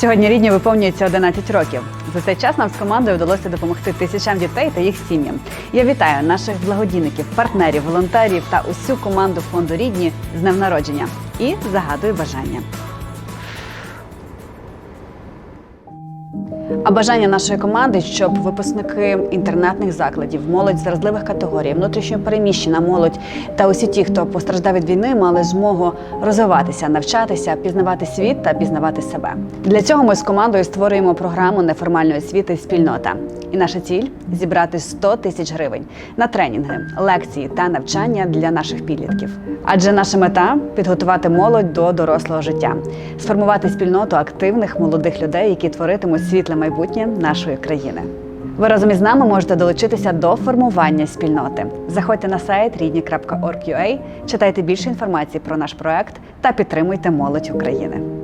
Сьогодні рідні виповнюється 11 років. За цей час нам з командою вдалося допомогти тисячам дітей та їх сім'ям. Я вітаю наших благодійників, партнерів, волонтерів та усю команду фонду рідні з днем народження і загадую бажання. А бажання нашої команди, щоб випускники інтернатних закладів, молодь з вразливих категорій, внутрішньопереміщена молодь та усі ті, хто постраждав від війни, мали змогу розвиватися, навчатися, пізнавати світ та пізнавати себе. Для цього ми з командою створюємо програму неформальної освіти спільнота. І наша ціль зібрати 100 тисяч гривень на тренінги, лекції та навчання для наших підлітків. Адже наша мета підготувати молодь до дорослого життя, сформувати спільноту активних молодих людей, які творитимуть світле майбутнє нашої країни. Ви разом із нами можете долучитися до формування спільноти. Заходьте на сайт рідні.org.ua, читайте більше інформації про наш проект та підтримуйте молодь України.